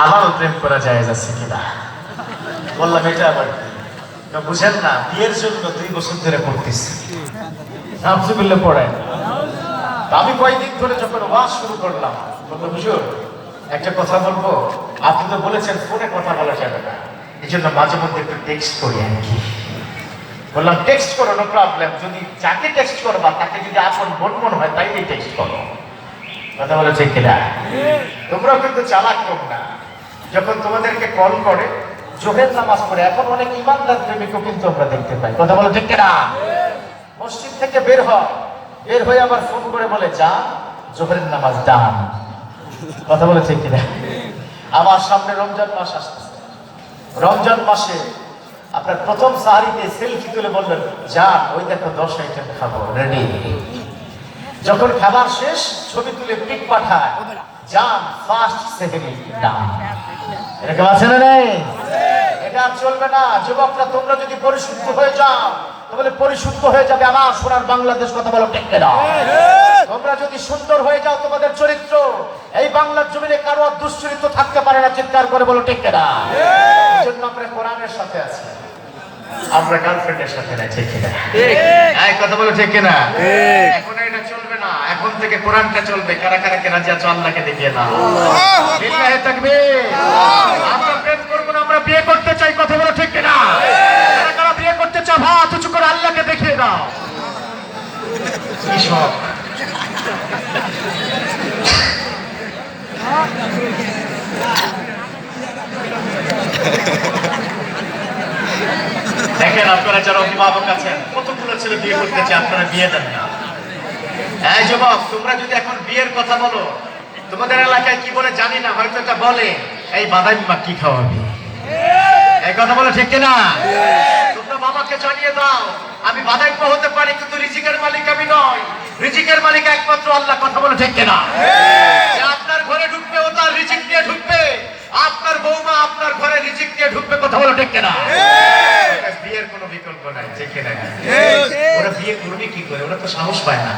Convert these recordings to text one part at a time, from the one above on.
হালাল প্রেম করা যায় যাচ্ছে কিনা? বললাম, এটা আবার বুঝেন না, বিয়ের জন্য দুই বছর ধরে পড়তেছি। নামজুবিল্লা পড়েন আমি কয়েকদিন ধরে যখন ওয়াজ শুরু করলাম, বলল, হুজুর, একটা কথা বলব। আপনি তো বলেছেন, ফোনে কথা বলা যাবে না। এই জন্য মাঝে মধ্যে একটু টেক্সট করি আর কি। বললাম টেক্সট করো নো প্রবলেম যদি যাকে টেক্সট করবা, তাকে যদি আপন মন মন হয়, তাইলেই টেক্সট করো। কথা বলে ঠিক কিনা? তোমরাও কিন্তু চালাক না। যখন তোমাদেরকে কল করে, জোহের নামাজ পড়ে, এখন অনেক ইমানদার প্রেমিকও কিন্তু আমরা দেখতে পাই। কথা বলে ঠিক কিনা? মসজিদ থেকে বের হয় বের হয়ে আবার ফোন করে বলে, যা, জোহরের নামাজ ডান। কথা বলে ঠিক কিনা? আমার সামনে রমজান মাস আসতেছে। রমজান মাসে আপনার প্রথম সাহারিতে সেলফি তুলে বললেন, যান, ওই দেখো দশ আইটেম খাব রেডি যখন খাবার শেষ, ছবি তুলে পিক পাঠায়, যান ফার্স্ট সেকেন্ড ডান। এরকম আছে না নেই। এটা চলবে না। যুবকরা তোমরা যদি পরিশুদ্ধ হয়ে যাও তাহলে পরিশুদ্ধ হয়ে যাবে আমার সোনার বাংলাদেশ কথা বলো টেকে দাও। তোমরা যদি সুন্দর হয়ে যাও তোমাদের চরিত্র এই বাংলার জমিনে কারও দুশ্চরিত্র থাকতে পারে না চিৎকার করে বলো টেকে না এই জন্য আমরা কোরআনের সাথে আছি। আমরা গার্লফ্রেন্ডের সাথে না। ঠিক। কিনা কথা বলো ঠিক। কিনা এখন এটা এখন থেকে কোরআনটা চলবে। কারা কারা কেনা যা আল্লাহকে দেখিয়ে দাও বিল্লাহে তাকবীর। আমরা প্রেম করব না আমরা বিয়ে করতে চাই কথা বলো ঠিক কিনা? কারা কারা বিয়ে করতে চাও হাত উঁচু করে আল্লাহকে দেখিয়ে দাও। কি দেখেন আপনারা যারা অভিভাবক আছেন কতগুলো ছেলে বিয়ে করতে চায় আপনারা বিয়ে দেন না। এই যুবক তোমরা যদি এখন বিয়ের কথা বলো তোমাদের এলাকায় কি বলে জানি না হয়তো এটা বলে এই বাদাম মা কি খাওয়াবি। এই কথা বলে ঠিক কিনা? তোমরা বাবাকে জানিয়ে দাও আমি বাদাম হতে পারি কিন্তু রিজিকের মালিক আমি নয় রিজিকের মালিক একমাত্র আল্লাহ কথা বলে ঠিক যে আপনার ঘরে ঢুকবে ও তার রিজিক নিয়ে ঢুকবে। আপনার বৌমা আপনার ঘরে রিজিক নিয়ে ঢুকবে কথা বলে ঠিক ওটা বিয়ের কোনো বিকল্প নাই ঠিক কিনা? ওরা বিয়ে করবে কি করে? ওরা তো সাহস পায় না।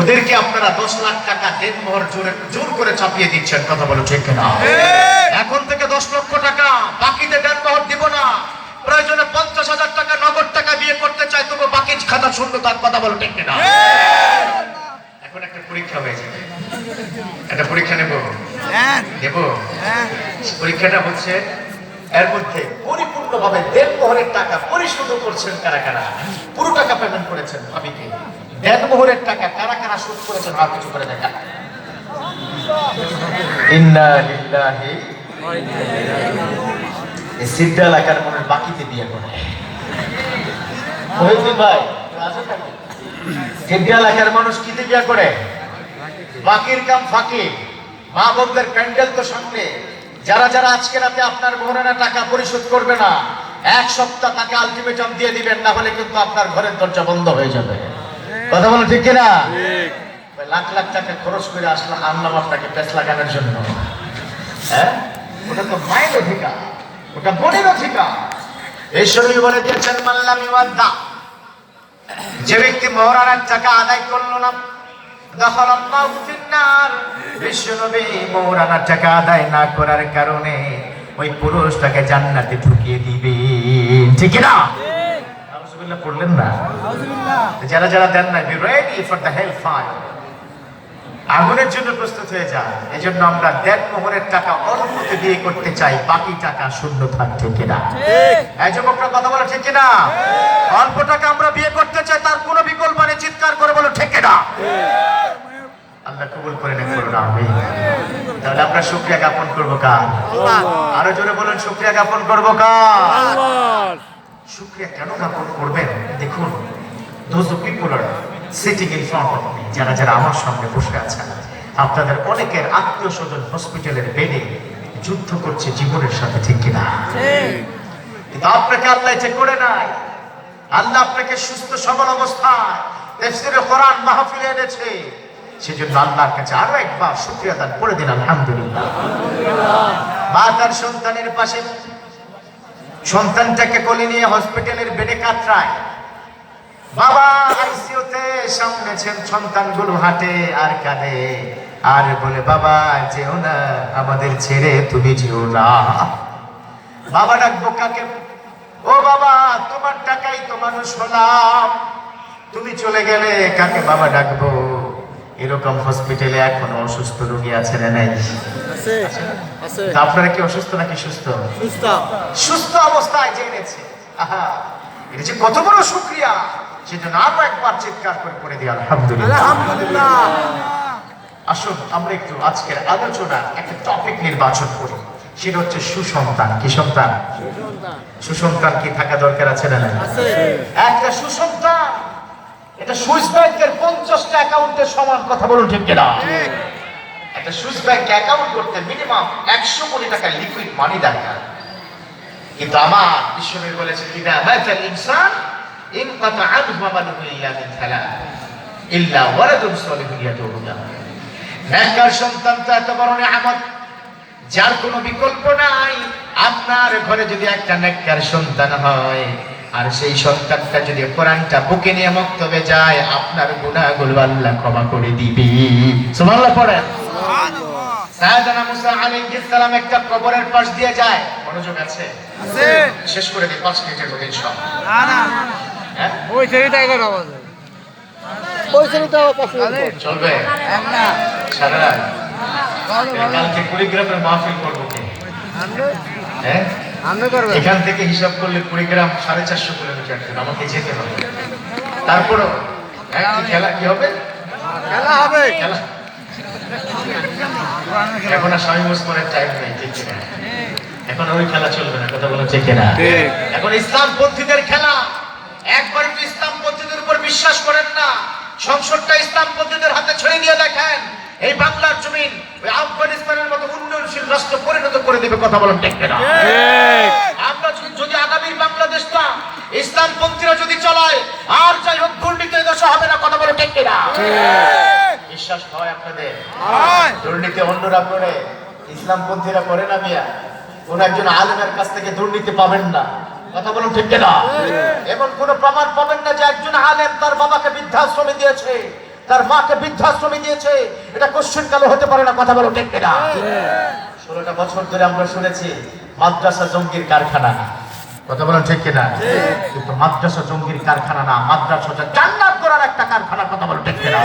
ওদেরকে আপনারা দশ লাখ টাকা দেন মোহর জোরে জোর করে চাপিয়ে দিচ্ছেন কথা বলো ঠিক কিনা? এখন থেকে দশ লক্ষ টাকা বাকিতে দেন মোহর দিব না। প্রয়োজনে পঞ্চাশ হাজার টাকা নগদ টাকা বিয়ে করতে চাই তবু বাকি খাতা শূন্য তার কথা বলো ঠিক কিনা? এখন একটা পরীক্ষা হয়ে যাবে একটা পরীক্ষা নেব? নেব? পরীক্ষাটা হচ্ছে এর মধ্যে পরিপূর্ণভাবে দেড় মোহরের টাকা পরিশোধ করছেন কারা কারা? পুরো টাকা পেমেন্ট করেছেন ভাবিকে। দেড় মোহরের টাকা কারা কারা শোধ করেছেন আর কিছু করে দেখা এলাকার মনের বাকিতে বিয়ে করে। এলাকার মানুষ কিতে বিয়ে করে? বাকির কাম ফাঁকি। মা বোনদের প্যান্ডেল তো সামনে। যারা যারা আজকে রাতে আপনার মোহরানা টাকা পরিশোধ করবে না, এক সপ্তাহ তাকে আলটিমেটাম দিয়ে দিবেন, না হলে কিন্তু আপনার ঘরের দরজা বন্ধ হয়ে যাবে। কথা বলো ঠিক কিনা? লাখ লাখ টাকা খরচ করে আসলাম আনলাম আপনাকে পেস লাগানোর জন্য। হ্যাঁ? ওটা তো মায়ের অধিকার। ওটা বোনের অধিকার। এই বলে দিয়েছেন মাল্লাম ইমাদ্দা যে ব্যক্তি মহারানার টাকা আদায় করল না দখল আল্লাহু বিশ্বনবী মহারানার টাকা আদায় না করার কারণে ওই পুরুষটাকে জান্নাতে ঢুকিয়ে দিবে ঠিক না পড়লেন না। যারা যারা দেন না be ready for the hell fire আগুনের জন্য প্রস্তুত হয়ে যায় এই জন্য আমরা দেড় মোহরের টাকা অল্পতে বিয়ে করতে চাই বাকি টাকা শূন্য থাকছে কিনা। এই যুবকরা কথা বলে ঠিক কিনা? অল্প টাকা আমরা বিয়ে করতে চাই তার কোনো বিকল্প নেই চিৎকার করে বলো ঠিক কিনা? আল্লাহ কবুল করে নেন করুন আমি তাহলে আমরা শুক্রিয়া জ্ঞাপন করব কার? আরও জোরে বলুন শুক্রিয়া জ্ঞাপন করব কার? শুক্রিয়া কেন জ্ঞাপন করবেন? দেখুন দোজ যারা যারা আমার সামনে বসে আছেন, আপনাদের অনেকের আত্মীয় স্বজন হসপিটালের বেডে যুদ্ধ করছে জীবনের সাথে, ঠিক কিনা? কিন্তু আপনাকে আল্লাহ যে করে নাই, আল্লাহ আপনাকে সুস্থ, সবল অবস্থায় তেফসিরে কোরআন মাহফিলে এনেছে। সেজন্য আল্লাহর কাছে আরও একবার শুকরিয়া দান করে দিন, আলহামদুলিল্লাহ। মা তার সন্তানের পাশে সন্তানটাকে কোলে নিয়ে হসপিটালের বেডে কাতরায়। বাবা আইসিইউতে সামনেছেন সন্তানগুলো হাঁটে, আর কাঁদে। আর বলে, বাবা, যেও না, আমাদের ছেড়ে তুমি যেও না। বাবা ডাকবো, কাকে? ও বাবা, তোমার টাকাই তো মানুষ হলাম। তুমি চলে গেলে কাকে? বাবা ডাকবো এরকম হসপিটালে এখনও অসুস্থ রোগী আছে না নাই? আপনারা কি অসুস্থ নাকি সুস্থ? সুস্থ। অবস্থায় জেনেছে আহা এটা যে কত বড় শুক্রিয়া। সেজন্য আরও একবার চিৎকার করে করে দিই আলহামদুলিল্লাহ। আসুন আমরা একটু আজকের আলোচনা একটা টপিক নির্বাচন করি। সেটা হচ্ছে সুসন্তান কি সন্তান? সুসন্তান। কি থাকা দরকার আছে না একটা সুসন্তান। এটা সুইস ব্যাংকের পঞ্চাশটা অ্যাকাউন্টের সমান কথা বলুন ঠিক কিনা? একটা সুইস ব্যাংক অ্যাকাউন্ট করতে মিনিমাম একশো কোটি টাকা লিকুইড মানি দরকার। কিন্তু আমার বিশ্বনবী বলেছে কিনা মাতাল ইনসান, ইন কাতা আনহু আমালুহু ইল্লা মিন থালাথ ইল্লা ওয়ালাদুন সালিহুন ইয়াদউহু লাহু। নেককার সন্তান তো এত বড় নিয়ামত, যার কোনো বিকল্প নাই। আপনার ঘরে যদি একটা নেককার সন্তান হয় আর সেই সন্তানটা যদি কোরআনটা বুকে নিয়ে মক্তবে যায় আপনার গুনাহগুলো আল্লাহ ক্ষমা করে দিবে। সুবহানাল্লাহ পড়েন। সাইয়েদনা মুসা আলাইহিস সালাম একটা কবরের পাশ দিয়ে যায়। মনোযোগ আছে? আছে। শেষ করে দিই পাঁচ মিনিটের মধ্যে ইনশাআল্লাহ। না না। হ্যাঁ? ওই ছেলেটা এগারো আমাদের ওই ছেলেটা পছন্দ চলবে? না। সারা রাত? ভালো ভালো। কালকে কুড়িগ্রামের মাহফিল করব কে? হ্যাঁ? এখান থেকে হিসাব করলে কুড়িগ্রাম সাড়ে চারশো কিলোমিটার আমাকে যেতে হবে। তারপরও হ্যাঁ, খেলা কি হবে? খেলা হবে। খেলা। এখন আর স্বামী মুসলমানের টাইম নেই ঠিক এখন ওই খেলা চলবে না কথা বলো ঠিক কিনা? ঠিক। এখন ইসলাম পন্থীদের খেলা। একবার একটু ইসলাম পন্থীদের উপর বিশ্বাস করেন না। সংসদটা ইসলাম পন্থীদের হাতে ছেড়ে দিয়ে দেখেন। এই বাংলার জমিন ওই আফগানিস্তানের মতো উন্নয়নশীল রাষ্ট্র পরিণত করে দেবে কথা বলেন ঠিক কিনা আমরা যদি- যদি আগামী বাংলাদেশটা ইসলাম পন্থীরা যদি চলায় আর যাই হোক দুর্নীতি দশা হবে না কথা বলে ঠিক বিশ্বাস হয় আপনাদের? দুর্নীতি অন্যরা করে ইসলামপন্থীরা করে না মিয়া। কোন একজন আলেমের কাছ থেকে দুর্নীতি পাবেন না। কথা বলুন ঠিক না এমন কোন প্রমাণ পাবেন না যে একজন আলেম তার বাবাকে বৃদ্ধাশ্রমে দিয়েছে তার মাকে বৃদ্ধাশ্রমে দিয়েছে। এটা কোশ্চেন কালো হতে পারে না কথা বলুন ঠিক না ষোলোটা বছর ধরে আমরা শুনেছি মাদ্রাসা জঙ্গির কারখানা। কথা বলেন ঠিক কিনা? কিন্তু মাদ্রাসা জঙ্গির কারখানা না মাদ্রাসা জান্নাত করার একটা কারখানা কথা বলেন ঠিক কিনা?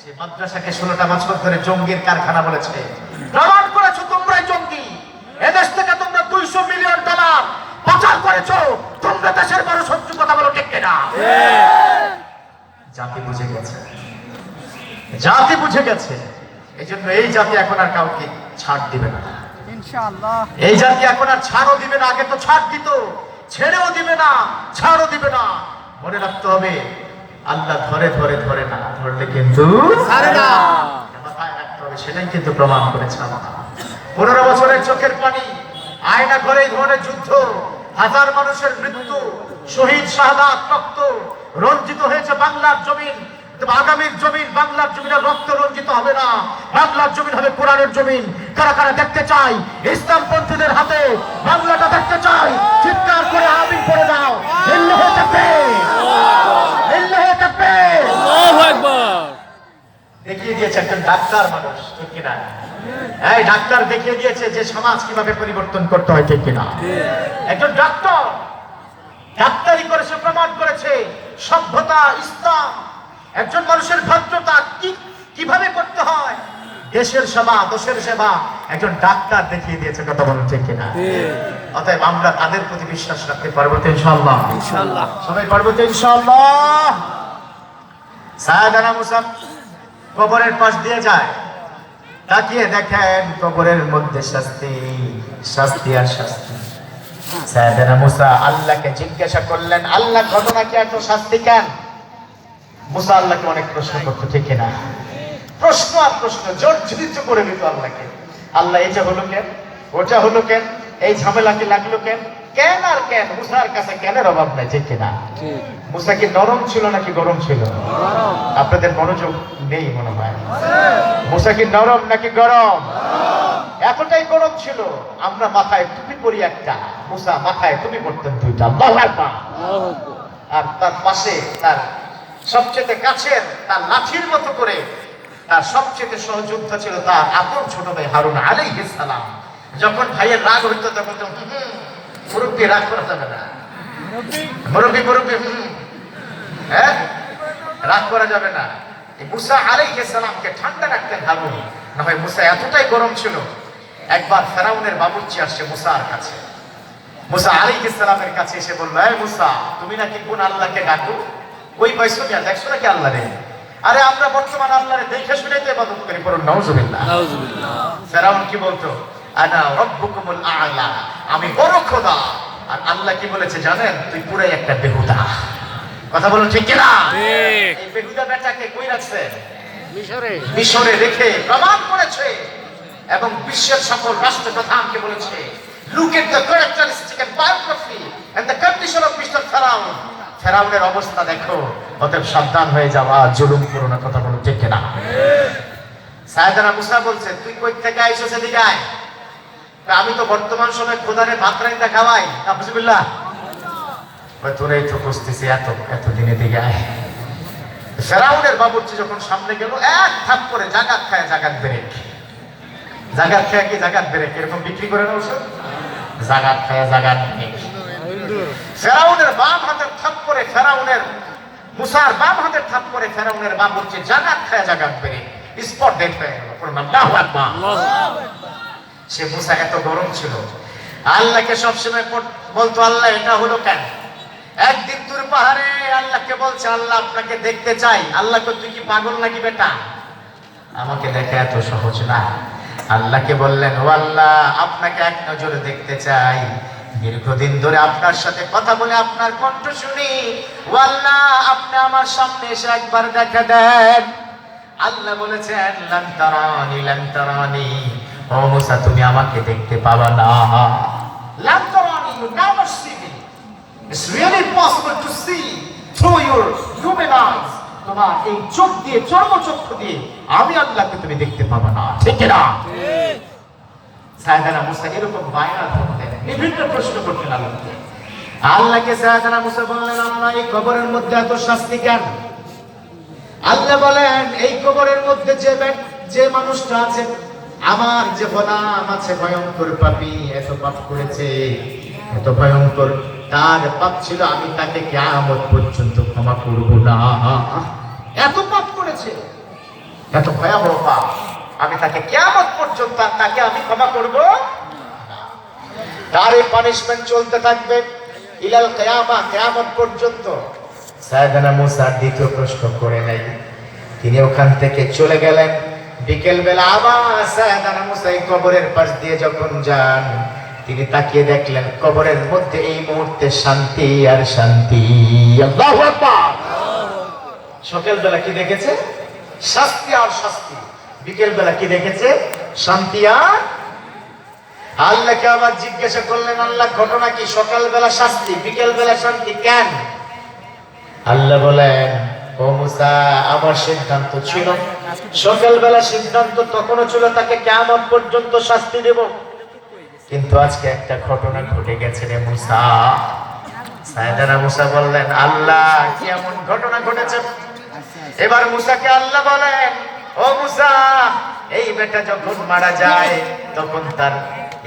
সে মাদ্রাসাকে ষোলোটা বছর ধরে জঙ্গির কারখানা বলেছে। প্রমাণ করেছ তোমরাই জঙ্গি। এদেশ থেকে তোমরা দুইশো মিলিয়ন ডলার পাচার করেছ। তোমরা দেশের বড় শত্রু কথা বলো ঠিক কিনা? জাতি বুঝে গেছে। জাতি বুঝে গেছে। এই জন্য এই জাতি এখন আর কাউকে ছাড় দিবে না। এই জাতি এখন আর ছাড়ও দিবে না আগে তো ছাড় দিত ছেড়েও দিবে না ছাড়ও দিবে না। মনে রাখতে হবে আল্লাহ ধরে ধরে ধরে না ধরলে কিন্তু সেটাই কিন্তু প্রমাণ করেছে আমার। পনেরো বছরের চোখের পানি আয়না ঘরে ধরনের যুদ্ধ হাজার মানুষের মৃত্যু শহীদ শাহাদাত রক্ত রঞ্জিত হয়েছে বাংলার জমিন আগামীর জমিন বাংলার জমিন রক্ত রঞ্জিত হবে না। বাংলার জমিন হবে কোরআনের জমিন। কারা কারা দেখতে চাই ইসলাম পন্থীদের হাতে বাংলাটা দেখতে চাই চিৎকার করে আমিন করে দাও ইল্লাহ তাকবীর ইল্লাহ তাকবীর আল্লাহু আকবার। দেখিয়ে দিয়েছে একজন ডাক্তার মানুষ ঠিক কিনা? এই ডাক্তার দেখিয়ে দিয়েছে যে সমাজ কীভাবে পরিবর্তন করতে হয় ঠিক কিনা? একজন ডাক্তার ডাক্তারি করে সে প্রমাণ করেছে সভ্যতা ইসলাম একজন মানুষের ভদ্রতা কি কীভাবে করতে হয়? দেশের সেবা দোষের সেবা। একজন ডাক্তার দেখিয়ে দিয়েছে কথা বলুন ঠিক কিনা? অতএব আমরা তাদের প্রতি বিশ্বাস রাখতে পারব তো ইনশাআল্লাহ। সবাই পারব তো ইনশাআল্লাহ? সায়দানা মুসাফ কবরের পাশ দিয়ে যায়। তাকিয়ে দেখেন কবরের মধ্যে শাস্তি শাস্তি আর শাস্তি। সায়দানা মুসা আল্লাহকে জিজ্ঞাসা করলেন আল্লাহ ঘটনাকে এত শাস্তি কেন? মুসা আল্লাহকে অনেক প্রশ্ন করতো ঠিক না প্রশ্ন আর প্রশ্ন জর্জরিত করে দিত আল্লাহকে। আল্লাহ এটা হলো কেন? ওটা হলো কেন? এই ঝামেলাকে লাগল কেন? কেন আর কেন? মুসার কাছে কেনের অভাব নাই ঠিক কিনা? মুসা কি নরম ছিল নাকি গরম ছিল? আপনাদের মনোযোগ নেই মনে হয়। মুসা কি নরম নাকি গরম? এতটাই গরম ছিল আমরা মাথায় টুপি পরি একটা। মুসা মাথায় টুপি পরতেন দুইটা। আর তার পাশে তার সবচেয়ে কাছের তার লাঠির মতো করে তার সবচেয়ে সহযোদ্ধা ছিল তার আপন ছোট ভাই হারুন আলাইহিস সালাম। যখন ভাইয়ের রাগ হইতো তখন তো মুরব্বী রাগ করা যাবে না। মুরব্বী মুরব্বী। হ্যাঁ রাগ করা যাবে না। মুসা আলাইহিস সালামকে ঠান্ডা রাখতেন হারুন না হয় মুসা এতটাই গরম ছিল, একবার ফেরাউনের বাবুর্চি আসছে মুসার কাছে। মুসা আলাইহিস সালামের কাছে এসে বলল, এই মুসা, তুমি নাকি কোন আল্লাহকে ডাকো? ওই পাইছো মিয়া দেখছ নাকি আল্লাহ রে আরে আমরা বর্তমান আল্লাহরে দেখে শুনে তো ইবাদত করি পড়ুন নাউজুবিল্লাহ। ফেরাউন কি বলতো? আনা রব্বুকুমুল আ'লা আমি বড় খোদা। আর আল্লাহ কি বলেছে জানেন? তুই পুরাই একটা বেহুদা। কথা বলুন ঠিক কিনা? ঠিক। এই বেহুদা বেটাকে কই রাখছে? মিশরে। মিশরে রেখে প্রমাণ করেছে। এবং বিশ্বের সকল রাষ্ট্রপ্রধানকে বলেছে look at the characteristic and biography and the condition of mister ফেরাউন ফেরাউনের অবস্থা দেখো, অতএব সাবধান হয়ে যাওয়া জুলুম করো না, কথা বলো ঠিক কিনা? সায়দানা মুসা বলছে, তুই কই থেকে আয়? তা আমি তো বর্তমান সময় খোদারে ভাত রাইন্দা খাওয়াই আবজুবিল্লাহ ওই তোরাই তো বুঝতেছি এত এত দিনে দিকে আয়। ফেরাউনের বাবুর্চি যখন সামনে গেল, এক থাপ করে জাগাত খায়, জাগাত ব্রেক। জাগাত খায় কি? জাগাত ব্রেক। এরকম বিক্রি করে না ওষুধ জাগাত খায়, জাগাত ব্রেক। ফেরাউনের বাম হাতের থাপ করে ফেরাউনের, মুসার থাপ করে ফেরাউনের বাবুর্চি জাগাত খায় জাগাত ব্রেক স্পট ডেট হয়ে পুরো আল্লাহু সে মুসা এত গরম ছিল। আল্লাহকে সবসময় বলতো, আল্লাহ, এটা হলো কেন? একদিন দূর পাহাড়ে আল্লাহকে বলছে, আল্লাহ, আপনাকে দেখতে চাই। আল্লাহকে তুই কি পাগল নাকি বেটা? আমাকে দেখে এত সহজ না। আল্লাহকে বললেন, ও আল্লাহ, আপনাকে এক নজরে দেখতে চাই। দীর্ঘদিন ধরে আপনার সাথে কথা বলে আপনার কণ্ঠ শুনি। আল্লাহ আপনি আমার সামনে এসে একবার দেখা দেন। আল্লাহ বলেছেন, লান তারানি লান তারানি। ও মুসা, তুমি আমাকে দেখতে পাবা না। লান তারানি, you never see me. It's really possible to see through your human eyes. তোমার এই চোখ দিয়ে, চর্মচক্ষু দিয়ে আমি আল্লাহকে তুমি দেখতে পাবা না। ঠিক না সায়দানা মুসা এরকম বায়না ধরতেন বিভিন্ন প্রশ্ন করতেন আল্লাহকে। আল্লাহকে সায়দানা মুসা বললেন, আল্লাহ, এই কবরের মধ্যে এত শাস্তি কেন? আল্লাহ বলেন, এই কবরের মধ্যে যে যে মানুষটা আছে, আমার যে গোলাম আছে, ভয়ঙ্কর পাপী, এত পাপ করেছে, এত ভয়ঙ্কর। তার পাপ ছিল, আমি তাকে কেয়ামত পর্যন্ত ক্ষমা করব না। এত পাপ করেছে, এত ভয়াবহ পাপ। আমি তাকে কেয়ামত পর্যন্ত তাকে আমি ক্ষমা করব। তার এই পানিশমেন্ট চলতে থাকবে ইলাল কেয়ামা কেয়ামত পর্যন্ত। সায়দানা মুসা দ্বিতীয় প্রশ্ন করে নাই তিনি ওখান থেকে চলে গেলেন। বিকেল বেলা আবার সায়দানা মুসা কবরের পাশ দিয়ে যখন যান তিনি তাকিয়ে দেখলেন কবরের মধ্যে এই মুহূর্তে শান্তি আর শান্তি। আল্লাহু আকবার! সকাল বেলা কি দেখেছে? শাস্তি আর শাস্তি। বিকেল বেলা কি দেখেছে? শান্তি আর আল্লাহকে আবার জিজ্ঞাসা করলেন, আল্লাহ, ঘটনা কি? সকালবেলা শাস্তি বিকেল বেলা শান্তি কেন? আল্লাহ বলেন, ও মুসা, আমার সিদ্ধান্ত ছিল। সকালবেলা সিদ্ধান্ত তখনও ছিল, তাকে কেমন পর্যন্ত শাস্তি দেব। কিন্তু আজকে একটা ঘটনা ঘটে গেছে রে মুসা। সায়দানা মুসা বললেন, আল্লাহ, কি এমন ঘটনা ঘটেছে? এবার মুসাকে আল্লাহ বলেন ও মুসা এই বেটা যখন মারা যায় তখন তার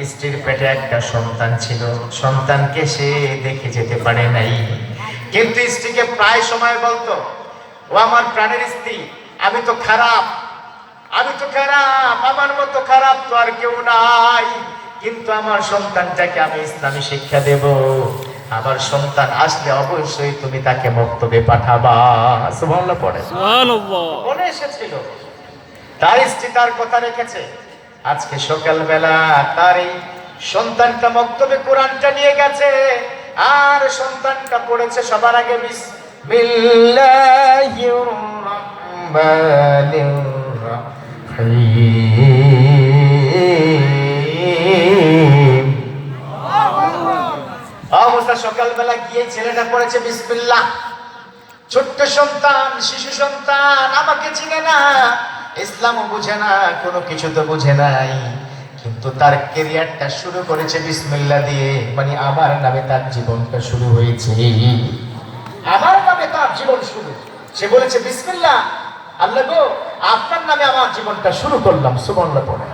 স্ত্রীর পেটে একটা সন্তান ছিল। সন্তানকে সে দেখে যেতে পারে নাই। কিন্তু স্ত্রীকে প্রায় সময় বলতো ও আমার প্রাণের স্ত্রী আমি তো খারাপ আমি তো খারাপ আমার মতো খারাপ তো আর কেউ নাই। কিন্তু আমার সন্তানটাকে আমি ইসলামী শিক্ষা দেব। আমার সন্তান আসলে অবশ্যই তুমি তাকে বক্তব্যে পাঠাবা। সুবহানাল্লাহ পড়ে। মনে এসেছিল। তার স্ত্রী তার কথা রেখেছে। আজকে সকালবেলা তার এই সন্তানটা মক্তবে কোরআনটা নিয়ে গেছে। আর সন্তানটা পড়েছে সবার আগে অবস্থা সকালবেলা গিয়ে ছেলেটা পড়েছে বিসমিল্লাহ। ছোট্ট সন্তান, শিশু সন্তান, আমাকে চিনে না। ইসলামও বুঝে না, কোনো কিছু তো বুঝে নাই। কিন্তু তার কেরিয়ারটা শুরু করেছে বিসমিল্লা দিয়ে মানে আমার নামে তার জীবনটা শুরু হয়েছে। আমার নামে তার জীবন শুরু। সে বলেছে বিসমিল্লা আল্লাহ গো, আপনার নামে আমার জীবনটা শুরু করলাম সুবর্ণ পড়ে।